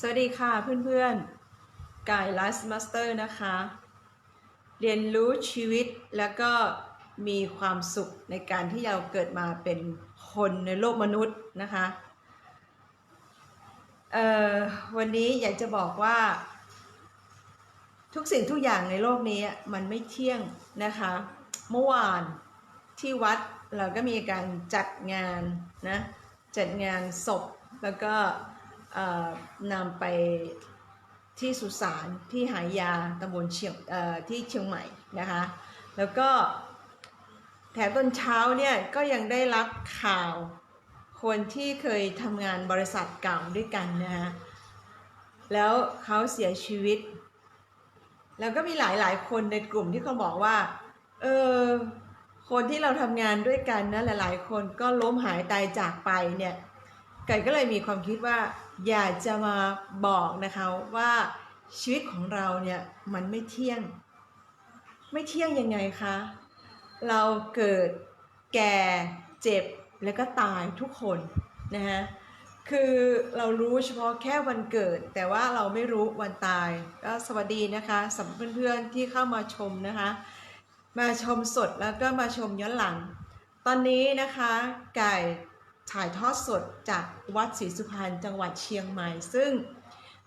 สวัสดีค่ะเพื่อนๆกายไลฟ์มาสเตอร์นะคะ เรียนรู้ชีวิตแล้วก็มีความสุขในการที่เราเกิดมาเป็นคนในโลกมนุษย์นะคะเอ่อวันนี้อยากจะบอกว่า ทุกสิ่งทุกอย่างในโลกนี้มันไม่เที่ยงนะคะ เมื่อวานที่วัดเราก็มีการจัดงานนะจัดงานศพแล้วก็ นำไปที่สุสานที่หายาตำบลเชียงที่เชียงใหม่นะคะ แล้วก็แถมตอนเช้าเนี่ยก็ยังได้รับข่าวคนที่เคยทำงานบริษัทเก่าด้วยกันนะคะแล้วเขาเสียชีวิต แล้วก็มีหลายหลายๆคนในกลุ่มที่เขาบอกว่า เออ คนที่เราทำงานด้วยกันนะหลาย ๆ คนก็ล้มหายตายจากไปเนี่ย ไก่ก็เลยมีความคิดว่า อยากจะมาบอกนะคะว่าชีวิตของเราเนี่ยมันไม่เที่ยง ไม่เที่ยงยังไงคะ เราเกิดแก่เจ็บแล้วก็ตายทุกคนนะฮะคือเรารู้เฉพาะแค่วันเกิด แต่ว่าเราไม่รู้วันตายก็สวัสดีนะคะสำหรับเพื่อนๆที่เข้ามาชมนะคะ มาชมสดแล้วก็มาชมย้อนหลัง ตอนนี้นะคะไก่ ถ่ายทอดสดจากวัดศรีสุพรรณจังหวัดเชียงใหม่ ซึ่ง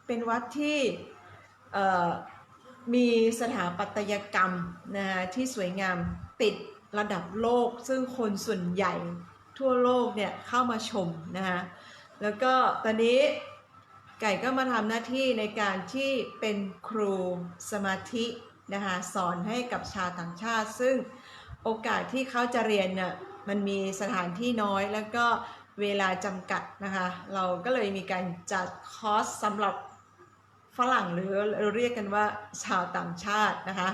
เป็นวัดที่มีสถาปัตยกรรมนะคะที่สวยงามติดระดับโลก ซึ่งคนส่วนใหญ่ทั่วโลกเนี่ยเข้ามาชมนะคะแล้วก็ตอนนี้ไก่ก็มาทำหน้าที่ในการที่เป็นครูสมาธินะคะสอนให้กับชาวต่างชาติ ซึ่งโอกาสที่เขาจะเรียนน่ะ มันมีสถานที่น้อยแล้วก็เวลาจำกัดนะคะ เราก็เลยมีการจัดคอร์สสำหรับฝรั่งหรือเราเรียกกันว่าชาวต่างชาตินะคะ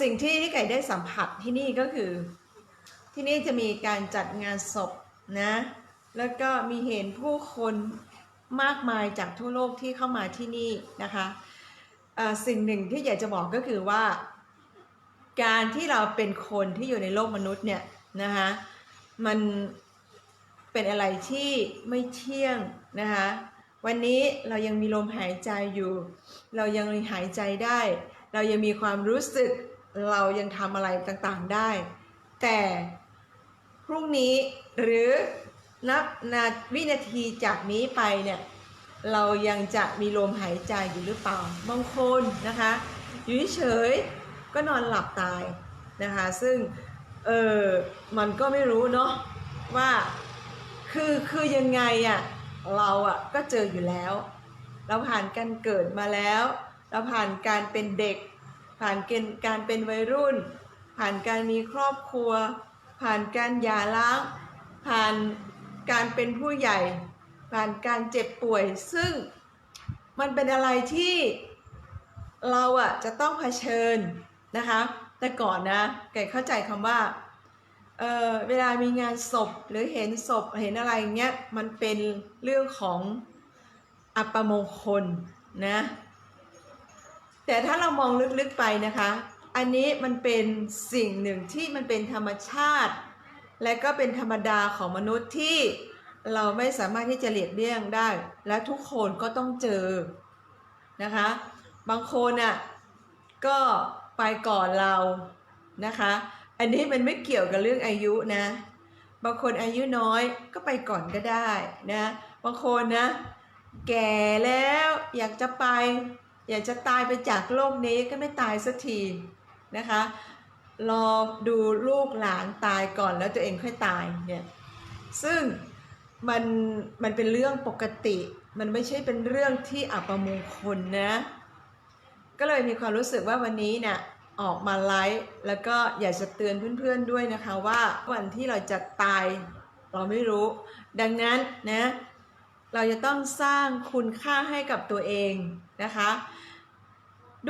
สิ่งที่ไก่ได้สัมผัสที่นี่ก็คือที่นี่จะมีการจัดงานศพนะแล้วก็มีเห็นผู้คนมากมายจากทั่วโลกที่เข้ามาที่นี่นะคะสิ่งหนึ่งที่อยากจะบอกก็คือว่า การที่เราเป็นคนที่อยู่ในโลกมนุษย์เนี่ยนะคะมันเป็นอะไรที่ไม่เที่ยงนะคะวันนี้เรายังมีลมหายใจอยู่ เรายังหายใจได้ เรายังมีความรู้สึกเรายังทำอะไรต่างๆได้ แต่พรุ่งนี้หรือนับนาวินาทีจากนี้ไปเนี่ยเรายังจะมีลมหายใจอยู่หรือเปล่าบางคนนะคะอยู่เฉย ก็นอนหลับตายนะคะซึ่งเออมันก็ไม่รู้เนาะว่าคือคือยังไงอะ่ะเราอะ่ะก็เจออยู่แล้ว เราผ่านการเกิดมาแล้ว เราผ่านการเป็นเด็ก ผ่านเกณฑ์การเป็นวัยรุ่น ผ่านการมีครอบครัว ผ่านการหย่าร้าง ผ่านการเป็นผู้ใหญ่ ผ่านการเจ็บป่วย ซึ่งมันเป็นอะไรที่เราอะจะต้องเผชิญ นะคะ แต่ก่อนนะไก่เข้าใจคำว่าเออเวลามีงานศพหรือเห็นศพเห็นอะไรเงี้ยมันเป็นเรื่องของอัปมงคลนะแต่ถ้าเรามองลึกๆไปนะคะ อันนี้มันเป็นสิ่งหนึ่งที่มันเป็นธรรมชาติ และก็เป็นธรรมดาของมนุษย์ที่เราไม่สามารถที่จะหลีกเลี่ยงได้ และทุกคนก็ต้องเจอนะคะ บางคนอะก็ ไปก่อนเรานะคะ อันนี้มันไม่เกี่ยวกับเรื่องอายุนะ บางคนอายุน้อยก็ไปก่อนก็ได้นะ บางคนนะ แก่แล้วอยากจะไป อยากจะตายไปจากโลกนี้ก็ไม่ตายสักทีนะคะ รอดูลูกหลานตายก่อนแล้วตัวเองค่อยตายเนี่ย ซึ่งมันมันเป็นเรื่องปกติ มันไม่ใช่เป็นเรื่องที่อัปมงคลนะ ก็เลยมีความรู้สึกว่าวันนี้เนี่ยออกมาไลฟ์แล้วก็อยากจะเตือนเพื่อนๆด้วยนะคะว่าวันที่เราจะตายเราไม่รู้ ดังนั้นนะเราจะต้องสร้างคุณค่าให้กับตัวเองนะคะ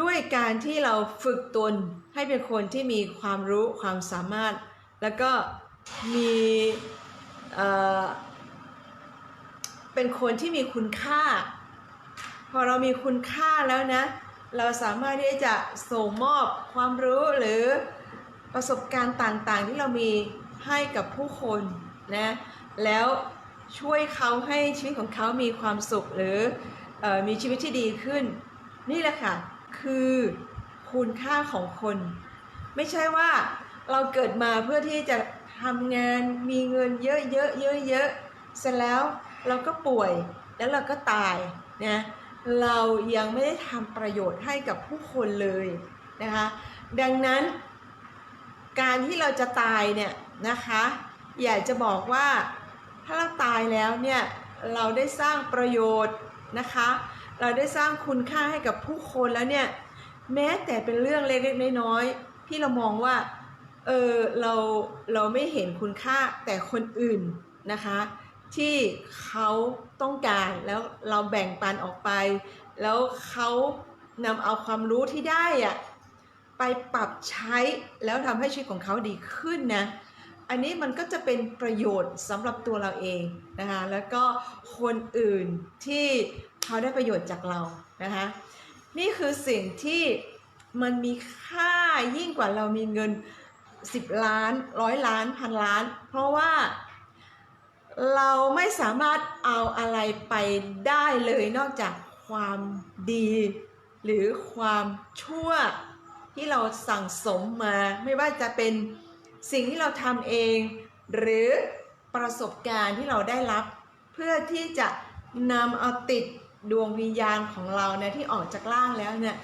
ด้วยการที่เราฝึกตนให้เป็นคนที่มีความรู้ความสามารถ แล้วก็มีเออเป็นคนที่มีคุณค่า พอเรามีคุณค่าแล้วนะ เราสามารถที่จะส่งมอบความรู้หรือประสบการณ์ต่างๆ ที่เรามีให้กับผู้คนนะแล้วช่วยเขาให้ชีวิตของเขามีความสุขหรือออมีชีวิตที่ดีขึ้น นี่แหละค่ะ คือคุณค่าของคน ไม่ใช่ว่าเราเกิดมาเพื่อที่จะทำงานมีเงินเยอะๆเยอะๆเสร็จแล้วเราก็ป่วยแล้วเราก็ตายนะ เรายังไม่ได้ทำประโยชน์ให้กับผู้คนเลยนะคะดังนั้น การที่เราจะตายเนี่ยนะคะอยากจะบอกว่าถ้าเราตายแล้วเนี่ยเราได้สร้างประโยชน์นะคะเราได้สร้างคุณค่าให้กับผู้คนแล้วเนี่ยแม้แต่เป็นเรื่องเล็กๆน้อยๆที่เรามองว่าเออเราเราไม่เห็นคุณค่าแต่คนอื่นนะคะ ที่เขาต้องการแล้วเราแบ่งปันออกไป แล้วเขานำเอาความรู้ที่ได้อะไปปรับใช้แล้วทำให้ชีวิตของเขาดีขึ้นนะอันนี้มันก็จะเป็นประโยชน์สำหรับตัวเราเองนะคะแล้วก็คนอื่นที่เขาได้ประโยชน์จากเรานะคะนี่คือสิ่งที่มันมีค่ายิ่งกว่าเรามีเงิน 10 ล้านร้อยล้านพันล้าน เพราะว่า เราไม่สามารถเอาอะไรไปได้เลยนอกจากความดี หรือความชั่วที่เราสั่งสมมา ไม่ว่าจะเป็นสิ่งที่เราทำเอง หรือประสบการณ์ที่เราได้รับ เพื่อที่จะนำเอาติดดวงวิญญาณของเราเนี่ยที่ออกจากร่างแล้วเนี่ย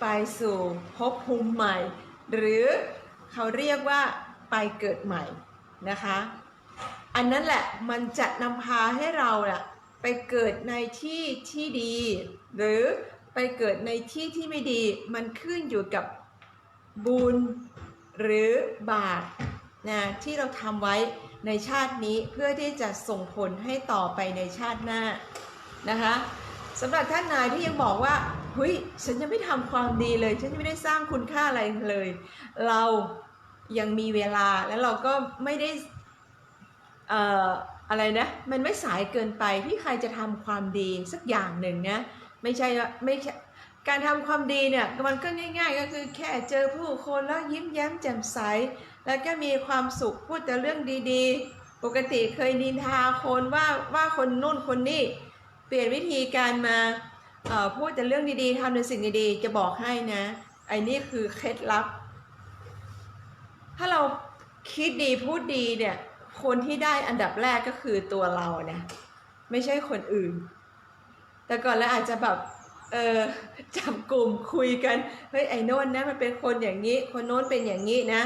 ไปสู่ภพภูมิใหม่ หรือเขาเรียกว่าไปเกิดใหม่นะคะ อันนั้นแหละมันจะนำพาให้เราน่ะไปเกิดในที่ที่ดี หรือไปเกิดในที่ที่ไม่ดี มันขึ้นอยู่กับบุญหรือบาปนะที่เราทำไว้ในชาตินี้เพื่อที่จะส่งผลให้ต่อไปในชาติหน้านะคะสำหรับท่านนายที่ยังบอกว่าเฮ้ยฉันยังไม่ทำความดีเลย ฉันยังไม่ได้สร้างคุณค่าอะไรเลย เรายังมีเวลาแล้วเราก็ไม่ได้ เอ่ออะไรนะมันไม่สายเกินไปที่ใครจะทำความดีสักอย่างหนึ่งนะไม่ใช่ว่าไม่ใช่การทำความดีเนี่ยมันก็ง่าย ๆ ก็คือแค่เจอผู้คนแล้วยิ้มแย้มแจ่มใส แล้วก็มีความสุขพูดแต่เรื่องดีๆ ปกติเคยนินทาคนว่าว่าคนนู่นคนนี่เปลี่ยนวิธีการมาพูดแต่เรื่องดีๆทำในสิ่งดีๆจะบอกให้นะไอ้นี่คือเคล็ดลับ ถ้าเราคิดดีพูดดีเนี่ย คนที่ได้อันดับแรกก็คือตัวเรานะไม่ใช่คนอื่น แต่ก่อนแล้วอาจจะแบบเออจับกลุ่มคุยกันเฮ้ยไอ้โน้นนะมันเป็นคนอย่างนี้ คนโน้นเป็นอย่างนี้นะ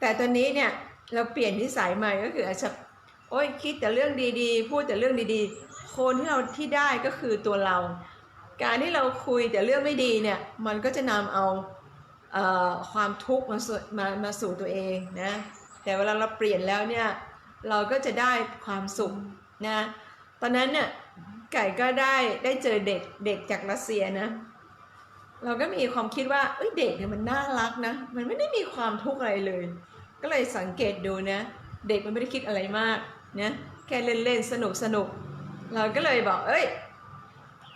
แต่ตอนนี้เนี่ยเราเปลี่ยนนิสัยใหม่ก็คืออาจจะโอ้ยคิดแต่เรื่องดีๆ พูดแต่เรื่องดีๆ คนที่เราที่ได้ก็คือตัวเรา การที่เราคุยแต่เรื่องไม่ดีเนี่ยมันก็จะนำเอาเอ่อความทุกข์มามามาสู่ตัวเองนะแต่เวลาเราเปลี่ยนแล้วเนี่ย เราก็จะได้ความสุขนะตอนนั้นเนี่ยไก่ก็ได้ได้เจอเด็กเด็กจากรัสเซียนะ เราก็มีความคิดว่าเอ้ยเด็กเนี่ยมันน่ารักนะ มันไม่ได้มีความทุกข์อะไรเลย ก็เลยสังเกตดูนะ เด็กมันไม่ได้คิดอะไรมากนะแค่เล่นๆสนุกสนุกเราก็เลยบอก เอ้ย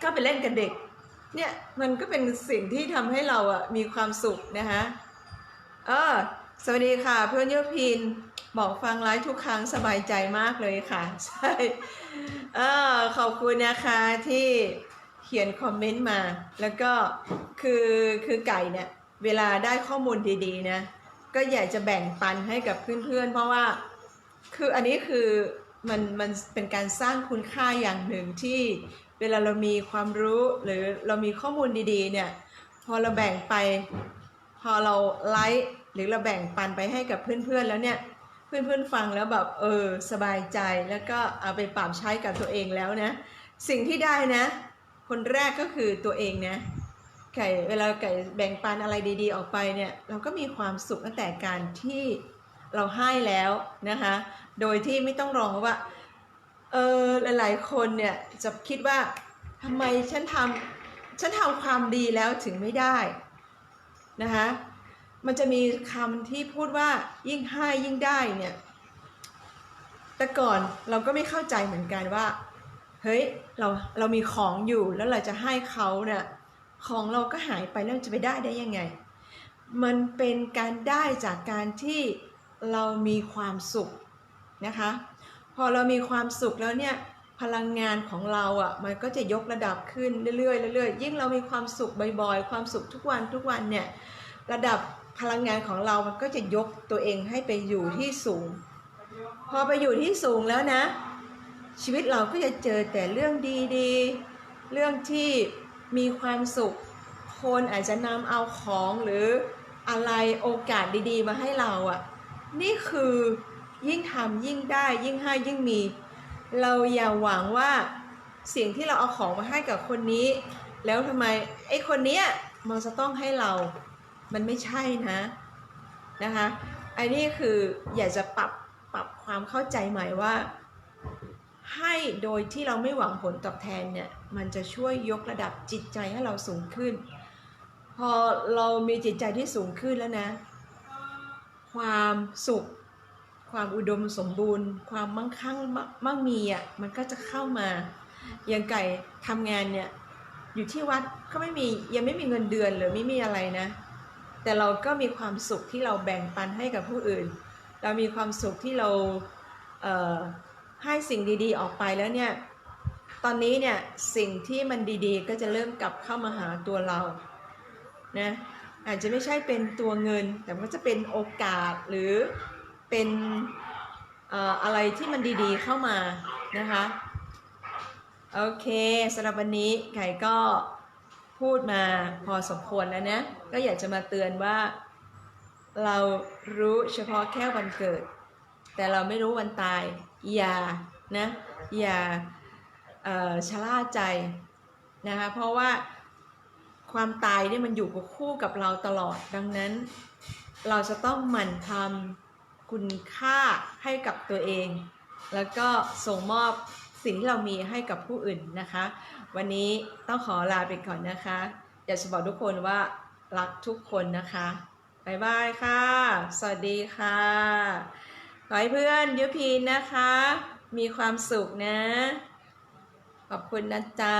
ก็ไปเล่นกับเด็ก เนี่ยมันก็เป็นสิ่งที่ทำให้เราอะมีความสุขนะคะเออ สวัสดีค่ะ เพื่อนเยอพินบอกฟังไลฟ์ทุกครั้งสบายใจมากเลยค่ะ ใช่เออขอบคุณนะคะที่เขียนคอมเมนต์มา แล้วก็คือคือไก่เนี่ย เวลาได้ข้อมูลดีๆนะ ก็อยากจะแบ่งปันให้กับเพื่อนๆ เพราะว่าคืออันนี้คือมันมันเป็นการสร้างคุณค่าอย่างหนึ่งที่เวลาเรามีความรู้หรือเรามีข้อมูลดีๆเนี่ย พอเราแบ่งไป พอเราไลฟ์ หรือเราแบ่งปันไปให้กับเพื่อนๆแล้วเนี่ยเพื่อนๆฟังแล้วแบบเออสบายใจแล้วก็เอาไปปรับใช้กับตัวเองแล้วนะ สิ่งที่ได้นะ คนแรกก็คือตัวเองนะไก่เวลาไก่แบ่งปันอะไรดี ๆ ออกไปเนี่ยเราก็มีความสุขตั้งแต่การที่เราให้แล้วนะคะ โดยที่ไม่ต้องรองว่าเออหลายๆคนเนี่ยจะคิดว่าทำไมฉันทำฉันทำความดีแล้วถึงไม่ได้นะคะ มันจะมีคำที่พูดว่ายิ่งให้ยิ่งได้เนี่ย แต่ก่อนเราก็ไม่เข้าใจเหมือนกันว่า เฮ้ยเราเรามีของอยู่แล้วเราจะให้เขาเนี่ยของเราก็หายไปแล้วจะไปได้ได้ยังไง มันเป็นการได้จากการที่เรามีความสุขนะคะ พอเรามีความสุขแล้วเนี่ยพลังงานของเราอะมันก็จะยกระดับขึ้นเรื่อยๆเรื่อยๆยิ่งเรามีความสุขบ่อยๆ ความสุขทุกวันทุกวันเนี่ยระดับ พลังงานของเรามันก็จะยกตัวเองให้ไปอยู่ที่สูง พอไปอยู่ที่สูงแล้วนะ ชีวิตเราก็จะเจอแต่เรื่องดีๆ เรื่องที่มีความสุข คนอาจจะนำเอาของหรืออะไรโอกาสดีๆ มาให้เราอะ่ะ นี่คือยิ่งทำยิ่งได้ยิ่งให้ยิ่งมี เราอย่าหวังว่าสิ่งที่เราเอาของมาให้กับคนนี้ แล้วทำไมไอ้คนเนี้ยมันจะต้องให้เรา มันไม่ใช่นะนะคะไอ้นี่คืออยากจะปรับปรับความเข้าใจใหม่ว่า ให้โดยที่เราไม่หวังผลตอบแทนเนี่ยมันจะช่วยยกระดับจิตใจให้เราสูงขึ้น พอเรามีจิตใจที่สูงขึ้นแล้วนะ ความสุข ความอุดมสมบูรณ์ ความมั่งคั่งมั่งมีอะมันก็จะเข้ามาอย่างไก่ทำงานเนี่ยอยู่ที่วัดก็ไม่มียังไม่มีเงินเดือนหรือไม่มีอะไรนะ แต่เราก็มีความสุขที่เราแบ่งปันให้กับผู้อื่น เรามีความสุขที่เราเให้สิ่งดีๆ ออกไปแล้วเนี่ย ตอนนี้เนี่ยสิ่งที่มันดีๆ ก็จะเริ่มกลับเข้ามาหาตัวเรา นะอาจจะไม่ใช่เป็นตัวเงิน แต่มันก็จะเป็นโอกาสหรือเป็นเอ่ออะไรที่มันดีๆเข้ามานะคะ โอเคสำหรับวันนี้ไก่ก็ พูดมาพอสมควรแล้วนะ ก็อยากจะมาเตือนว่า เรารู้เฉพาะแค่วันเกิด แต่เราไม่รู้วันตาย อย่านะอย่าชะล่าใจนะคะเพราะว่าความตายเนี่ยมันอยู่กับคู่กับเราตลอดดังนั้น เราจะต้องหมั่นทำคุณค่าให้กับตัวเอง แล้วก็ส่งมอบ สิ่งที่เรามีให้กับผู้อื่นนะคะ วันนี้ต้องขอลาไปก่อนนะคะ อยากจะบอกทุกคนว่ารักทุกคนนะคะบายบายค่ะ สวัสดีค่ะ ขอให้เพื่อนยุพีนนะคะ มีความสุขนะ ขอบคุณนะจ๊ะ